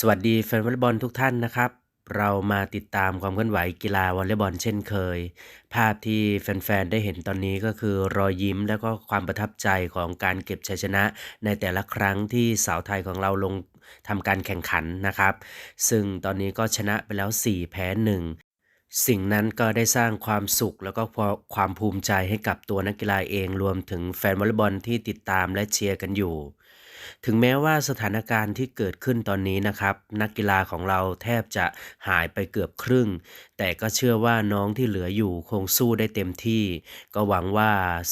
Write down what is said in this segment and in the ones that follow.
สวัสดีแฟนวอลเลย์บอลทุกท่านนะครับ เรามาติดตามความเคลื่อนไหวกีฬาวอลเลย์บอลเช่นเคย ภาพที่แฟนๆ ได้เห็นตอนนี้ก็คือรอยยิ้มและก็ความประทับใจของการเก็บชัยชนะในแต่ละครั้งที่สาวไทยของเราลงทำการแข่งขันนะครับ ซึ่งตอนนี้ก็ชนะไปแล้ว 4 แพ้1สิ่งนั้นก็ได้สร้างความสุขแล้วก็ความภูมิใจให้กับตัวนักกีฬาเองรวมถึงแฟนวอลเลย์บอลที่ติดตามและเชียร์กันอยู่ ถึงแม้ว่าสถานการณ์ที่เกิดขึ้นตอนนี้นะครับ นักกีฬาของเราแทบจะหายไปเกือบครึ่ง แต่ก็เชื่อว่าน้องที่เหลืออยู่คงสู้ได้เต็มที่ ก็หวังว่า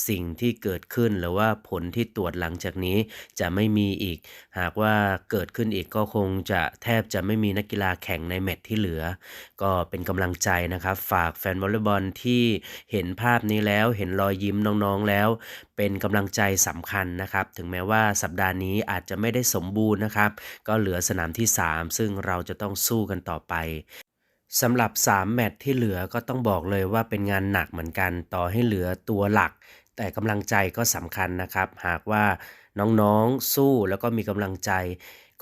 สิ่งที่เกิดขึ้นหรือว่าผลที่ตรวจหลังจากนี้จะไม่มีอีก หากว่าเกิดขึ้นอีกก็คงจะแทบจะไม่มีนักกีฬาแข่งในแมตช์ที่เหลือ ก็เป็นกำลังใจนะครับ ฝากแฟนวอลเลย์บอลที่เห็นภาพนี้แล้วเห็นรอยยิ้มน้องๆแล้ว เป็นกำลังใจสำคัญนะครับ ถึงแม้ว่าสัปดาห์นี้อาจจะไม่ได้สมบูรณ์นะครับ ก็เหลือสนามที่ 3 ซึ่งเราจะต้องสู้กันต่อไปสำหรับ 3 แมตช์ที่เหลือก็ต้องบอกเลยว่าเป็นงานหนักเหมือนกัน ต่อให้เหลือตัวหลัก แต่กำลังใจก็สำคัญนะครับ หากว่าน้องๆสู้แล้วก็มีกำลังใจ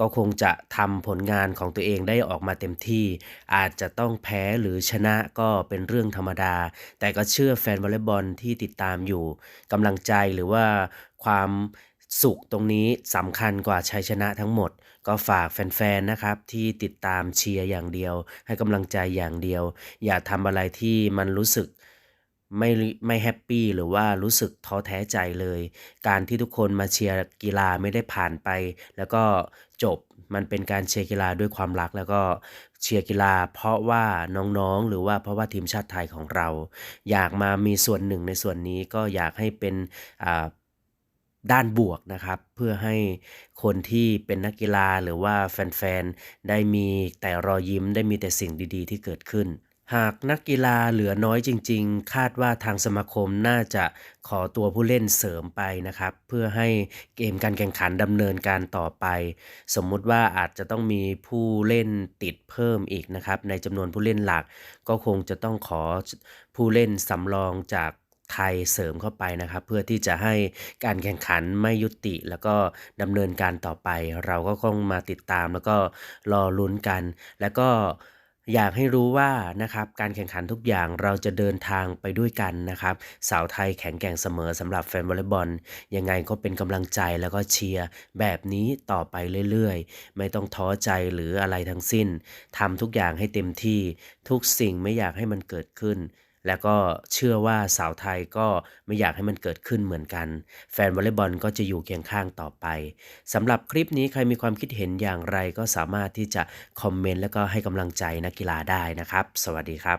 ก็คงจะทำผลงานของตัวเองได้ออกมาเต็มที่ อาจจะต้องแพ้หรือชนะก็เป็นเรื่องธรรมดา แต่ก็เชื่อแฟนวอลเลย์บอลที่ติดตามอยู่กำลังใจหรือว่าความ สุขตรงนี้สำคัญกว่าชัยชนะทั้งหมด ก็ฝากแฟนๆนะครับที่ติดตามเชียร์อย่างเดียว ให้กำลังใจอย่างเดียว อย่าทำอะไรที่มันรู้สึกไม่ไม่แฮปปี้หรือว่ารู้สึกท้อแท้ใจเลย การที่ทุกคนมาเชียร์กีฬาไม่ได้ผ่านไป แล้วก็จบมันเป็นการเชียร์กีฬาด้วยความรัก แล้วก็เชียร์กีฬา เพราะว่าน้องๆ หรือว่าเพราะว่าทีมชาติไทยของเรา อยากมามีส่วนหนึ่งในส่วนนี้ก็อยากให้เป็นอ่า ด้านบวกนะครับ เพื่อให้คนที่เป็นนักกีฬาหรือว่าแฟนๆ ได้มีแต่รอยยิ้มได้มีแต่สิ่งดีๆ ที่เกิดขึ้น หากนักกีฬาเหลือน้อยจริง ๆ คาดว่าทางสมาคมน่าจะขอตัวผู้เล่นเสริมไปนะครับ เพื่อให้เกมการแข่งขันดำเนินการต่อไป สมมุติว่าอาจจะต้องมีผู้เล่นติดเพิ่มอีกนะครับ ในจำนวนผู้เล่นหลักก็คงจะต้องขอผู้เล่นสำรองจาก ไทยเสริมเข้าไปนะครับ เพื่อที่จะให้การแข่งขันไม่ยุติ แล้วก็ดำเนินการต่อไป เราก็คงมาติดตามแล้วก็รอลุ้นกัน แล้วก็อยากให้รู้ว่านะครับการแข่งขันทุกอย่างเราจะเดินทางไปด้วยกันนะครับสาวไทยแข็งแกร่งเสมอสำหรับแฟนวอลเลย์บอลยังไงก็เป็นกำลังใจแล้วก็เชียร์แบบนี้ต่อไปเรื่อยๆ ไม่ต้องท้อใจหรืออะไรทั้งสิ้นทำทุกอย่างให้เต็มที่ทุกสิ่งไม่อยากให้มันเกิดขึ้น แล้วก็เชื่อว่าสาวไทยก็ไม่อยากให้มันเกิดขึ้นเหมือนกัน แฟนวอลเลย์บอลก็จะอยู่เคียงข้างต่อไปสำหรับคลิปนี้ใครมีความคิดเห็นอย่างไรก็สามารถที่จะคอมเมนต์แล้วก็ให้กำลังใจนักกีฬาได้นะครับ สวัสดีครับ